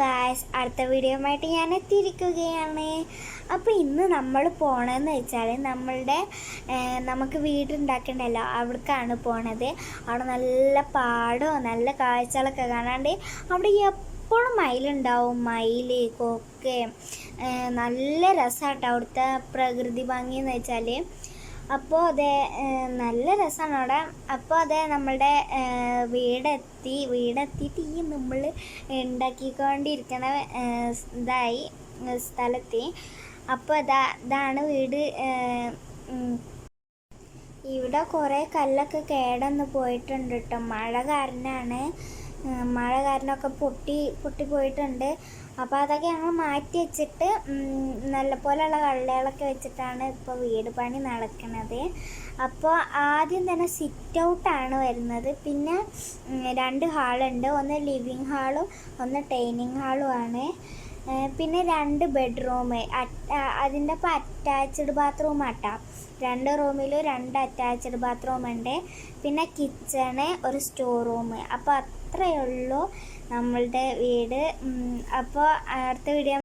Guys അടുത്ത വീഡിയോയുമായിട്ട് ഞാൻ എത്തിയിരിക്കുകയാണ്. അപ്പോൾ ഇന്ന് നമ്മൾ പോണതെന്ന് വെച്ചാൽ നമ്മളുടെ നമുക്ക് വീടുണ്ടാക്കണ്ടല്ലോ. അവിടേക്കാണ് പോണത്. അവിടെ നല്ല പാടവും നല്ല കാഴ്ചകളൊക്കെ കാണാണ്ട് അവിടെ എപ്പോഴും മയിലുണ്ടാവും. മയിൽ കൊക്ക് നല്ല രസമാട്ടോ അവിടുത്തെ പ്രകൃതി ഭംഗി എന്ന് വെച്ചാൽ അപ്പോൾ അതെ നല്ല രസമാണ് അവിടെ. അപ്പോൾ അതെ നമ്മളുടെ വീടെത്തി വീടെത്തിയിട്ട് ഈ നമ്മൾ ഉണ്ടാക്കിക്കൊണ്ടിരിക്കണ ഇതായി സ്ഥലത്തി. അപ്പോൾ അതാ ഇതാണ് വീട് ഇവിടെ കുറേ കല്ലൊക്കെ കേടന്ന് പോയിട്ടുണ്ട് കേട്ടോ മഴ കാരണമാണ് മഴ കാരണമൊക്കെ പൊട്ടി പൊട്ടിപ്പോയിട്ടുണ്ട് അപ്പോൾ അതൊക്കെ ഞങ്ങൾ മാറ്റി വെച്ചിട്ട് നല്ലപോലെയുള്ള നല്ല പോലെയുള്ള കല്ലുകളൊക്കെ വെച്ചിട്ടാണ് ഇപ്പോൾ വീട് പണി നടക്കുന്നത് അപ്പോൾ ആദ്യം തന്നെ സിറ്റ് ഔട്ടാണ് വരുന്നത്. പിന്നെ രണ്ട് ഹാളുണ്ട്. ഒന്ന് ലിവിങ് ഹാളും ഒന്ന് ഡൈനിങ് ഹാളും ആണ്. പിന്നെ രണ്ട് ബെഡ്റൂം അതിന്റെ ഒപ്പം അറ്റാച്ച്ഡ് ബാത്റൂം ആട്ടാ. രണ്ട് റൂമിലും രണ്ട് അറ്റാച്ച്ഡ് ബാത്റൂം ഉണ്ട്. പിന്നെ കിച്ചണ് ഒരു സ്റ്റോർ റൂം അപ്പോൾ അത്രയേ ഉള്ളൂ നമ്മളുടെ വീട്. അപ്പോൾ അടുത്ത വീഡിയോ